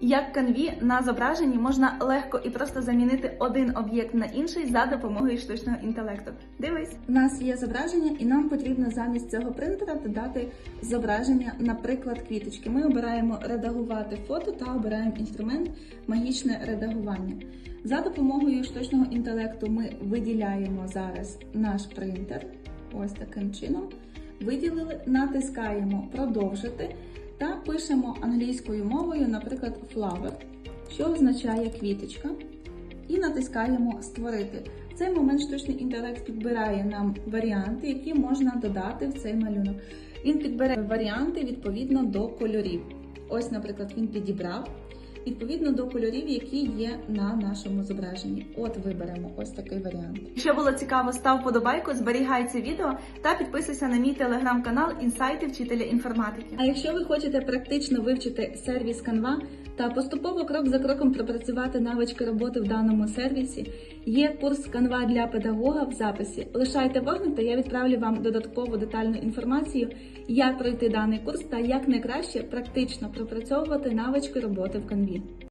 Як канві на зображенні можна легко і просто замінити один об'єкт на інший за допомогою штучного інтелекту. Дивись, у нас є зображення, і нам потрібно замість цього принтера додати зображення, наприклад, квіточки. Ми обираємо редагувати фото та обираємо інструмент магічне редагування. За допомогою штучного інтелекту ми виділяємо зараз наш принтер. Ось таким чином. Виділили, натискаємо продовжити та пишемо англійською мовою, наприклад, flower, що означає квіточка, і натискаємо Створити. В цей момент штучний інтелект підбирає нам варіанти, які можна додати в цей малюнок. Він підбере варіанти відповідно до кольорів. Ось, наприклад, він підібрав відповідно до кольорів, які є на нашому зображенні. От виберемо ось такий варіант. Якщо було цікаво, став подобайку, зберігай це відео та підписуйся на мій телеграм-канал Інсайти вчителя інформатики. А якщо ви хочете практично вивчити сервіс Canva та поступово крок за кроком пропрацювати навички роботи в даному сервісі, є курс канва для педагога в записі. Лишайте вогник, та я відправлю вам додаткову детальну інформацію, як пройти даний курс та як найкраще практично пропрацьовувати навички роботи в Canva.